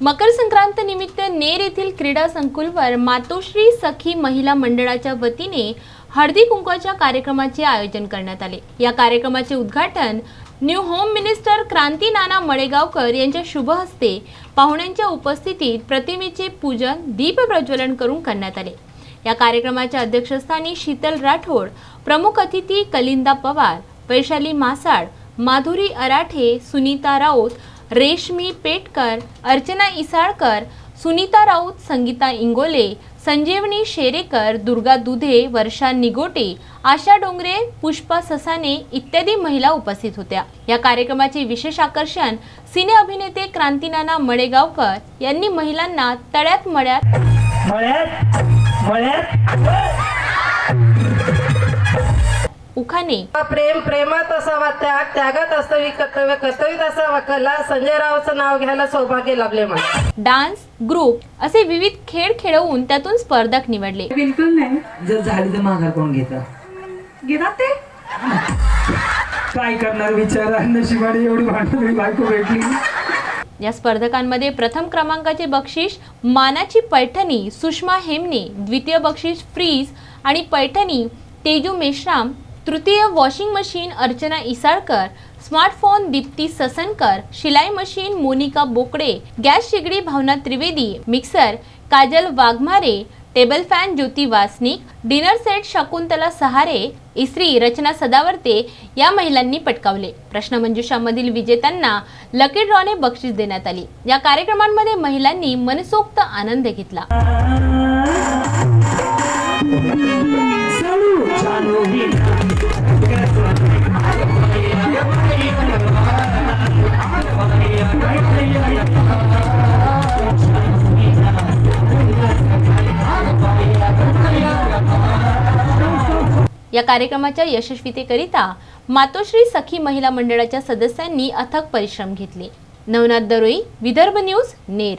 मकर संक्रांत निमित्त नेर येथील क्रीडा संकुलवर मातोश्री सखी महिला मंडळाच्या वतीने हळदी कुंकवाच्या कार्यक्रमाचे आयोजन करण्यात आले. या कार्यक्रमाचे उद्घाटन new home minister Kranti Nana Malegaonkar यांच्या शुभ हस्ते पाहुण्यांच्या उपस्थितीत प्रतिमेचे पूजन दीप प्रज्वलन करून करण्यात आले. या कार्यक्रमाच्या अध्यक्षस्थानी शीतल राठोड प्रमुख अतिथी कलिंदा पवार वैशाली मासाड माधुरी अराठे सुनीता राऊत रेशमी पेटकर अर्चना इसाळकर सुनीता राऊत संगीता इंगोले संजीवनी शेरेकर दुर्गा दुधे वर्षा निगोटे आशा डोंगरे पुष्पा ससाने इत्यादी महिला उपस्थित होत्या. या कार्यक्रमाचे विशेष आकर्षण सिने अभिनेते क्रांतीनाना मळेगावकर यांनी महिलांना तळ्यात मळ्यात मळ्यात मळ्यात उखाणे. प्रेम प्रेमात असावा त्याग त्यागात असावी कर्तव्य कर्तव्यात असावा कला संजय रावचं नाव घ्यायला सौभाग्य लाभले मला. डान्स ग्रुप असे विविध खेळ खेळवून त्यातून स्पर्धक निवडले. बिलकुल नाही. जर झाली तर माघार कोण घेता? घेतात ते? काय करणार विचारा? नशिबाने एवढी भांडण बायको भेटली. या स्पर्धकांमध्ये प्रथम क्रमांकाचे बक्षीस मानाची पैठणी सुषमा हेमने द्वितीय बक्षीस फ्रीज आणि पैठणी तेजू मेश्राम तृतीय washing machine Archana Isalkar smartphone Deepti Sasankar शिलाई मशीन मोनिका बोकडे गॅस शेगडी Bhavana Trivedi mixer Kajal Waghmare table fan Jyoti Wasnik dinner set Shakuntala Sahare इस्त्री रचना सदावर्ते या महिलांनी पटकावले. प्रश्नमंजुषामधील विजेत्यांना लकी ड्रॉने बक्षीस देण्यात आली. या कार्यक्रमांमध्ये महिलांनी मनसोक्त आनंद घेतला. या कार्यक्रमाच्या यशस्वीतेकरिता मातोश्री सखी महिला मंडळाच्या सदस्यांनी अथक परिश्रम घेतले. नवनाथ दरोई विदर्भ न्यूज नेर.